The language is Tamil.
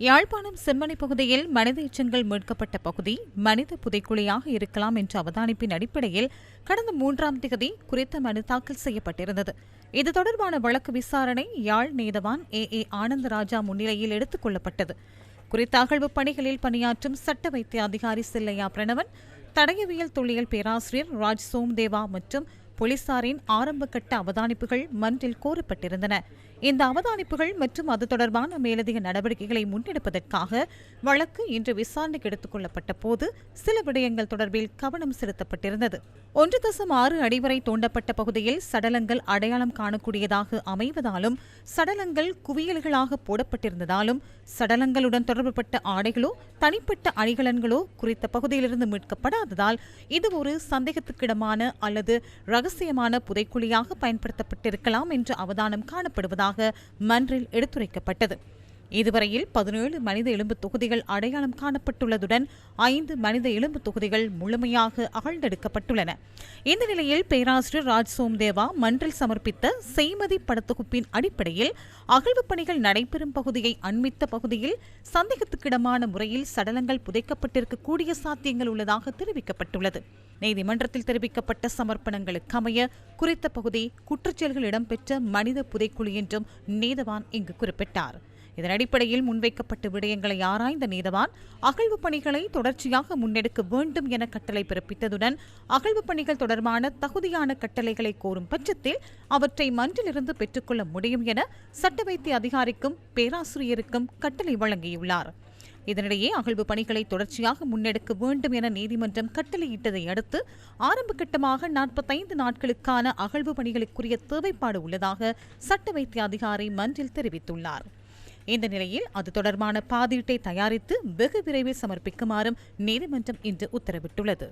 யாழ்ப்பாணம் செம்மணி பகுதியில் மனித எச்சங்கள் மீட்கப்பட்ட பகுதி மனித புதைக்குழியாக இருக்கலாம் என்ற அவதானிப்பின் அடிப்படையில் கடந்த மூன்றாம் தேதி குறித்த மனு தாக்கல் செய்யப்பட்டிருந்தது. இது தொடர்பான வழக்கு விசாரணை யாழ் நீதவான் ஏ. ஏ. ஆனந்தராஜா முன்னிலையில் எடுத்துக் கொள்ளப்பட்டது. குறித்த அகழ்வு பணிகளில் பணியாற்றும் சட்ட வைத்திய அதிகாரி சில்லையா பிரணவன் தடயவியல் தொல்லியல் பேராசிரியர் ராஜ் சோம்தேவா மற்றும் போலீசாரின் ஆரம்பகட்ட அவதானிப்புகள் மன்றில் கோரப்பட்டிருந்தன. இந்த அவதானிப்புகள் மற்றும் அது தொடர்பான மேலதிக நடவடிக்கைகளை முன்னெடுப்பதற்காக வழக்கு இன்று விசாரணைக்கு எடுத்துக் கொள்ளப்பட்ட போது சில விடயங்கள் தொடர்பில் கவனம் செலுத்தப்பட்டிருந்தது. ஒன்று தசம் ஆறு அடி வரை தோண்டப்பட்ட பகுதியில் சடலங்கள் அடையாளம் காணக்கூடியதாக அமைவதாலும் சடலங்கள் குவியல்களாக போடப்பட்டிருந்ததாலும் சடலங்களுடன் தொடர்புபட்ட ஆடைகளோ தனிப்பட்ட அணிகலன்களோ குறித்த பகுதியிலிருந்து மீட்கப்படாததால் இது ஒரு சந்தேகத்துக்கிடமான அல்லது ரகசியமான புதைக்குழியாக பயன்படுத்தப்பட்டிருக்கலாம் என்ற அவதானம் காணப்படுவதாக மன்றில் எடுத்துரைக்கப்பட்டது. இதுவரையில் பதினேழு மனித எலும்பு தொகுதிகள் அடையாளம் காணப்பட்டுள்ளதுடன் ஐந்து மனித எலும்பு தொகுதிகள் முழுமையாக அகழ்ந்தெடுக்கப்பட்டுள்ளன. இந்த நிலையில் பேராசிரியர் ராஜ் சோம்தேவா மன்றில் சமர்ப்பித்த செய்மதி படத்தொகுப்பின் அடிப்படையில் அகழ்வு பணிகள் நடைபெறும் பகுதியை அண்மித்த பகுதியில் சந்தேகத்துக்கிடமான முறையில் சடலங்கள் புதைக்கப்பட்டிருக்கக்கூடிய சாத்தியங்கள் உள்ளதாக தெரிவிக்கப்பட்டுள்ளது. நீதிமன்றத்தில் தெரிவிக்கப்பட்ட சமர்ப்பணங்களுக்கு அமைய குறித்த பகுதி குற்றச்செயல்கள் இடம்பெற்ற மனித புதைக்குழி என்றும் நீதவான் இங்கு குறிப்பிட்டார். இதன் அடிப்படையில் முன்வைக்கப்பட்ட விடயங்களை ஆராய்ந்த நீதவான் அகழ்வு பணிகளை தொடர்ச்சியாக முன்னெடுக்க வேண்டும் என கட்டளை பிறப்பித்ததுடன் அகழ்வு பணிகள் தொடர்பான தகுதியான கட்டளைகளை கோரும் பட்சத்தில் அவற்றை மன்றிலிருந்து பெற்றுக்கொள்ள முடியும் என சட்ட வைத்திய அதிகாரிக்கும் பேராசிரியருக்கும் கட்டளை வழங்கியுள்ளார். இதனிடையே அகழ்வு பணிகளை தொடர்ச்சியாக முன்னெடுக்க வேண்டும் என நீதிமன்றம் கட்டளையிட்டதை அடுத்து ஆரம்ப கட்டமாக நாற்பத்தைந்து நாட்களுக்கான அகழ்வு பணிகளுக்குரிய தேவைப்பாடு உள்ளதாக சட்ட வைத்திய அதிகாரி மன்றில் தெரிவித்துள்ளார். இந்த நிலையில் அது தொடர்பான பாதீட்டை தயாரித்து வெகு விரைவில் சமர்ப்பிக்குமாறும் நீதிமன்றம் இன்று உத்தரவிட்டுள்ளது.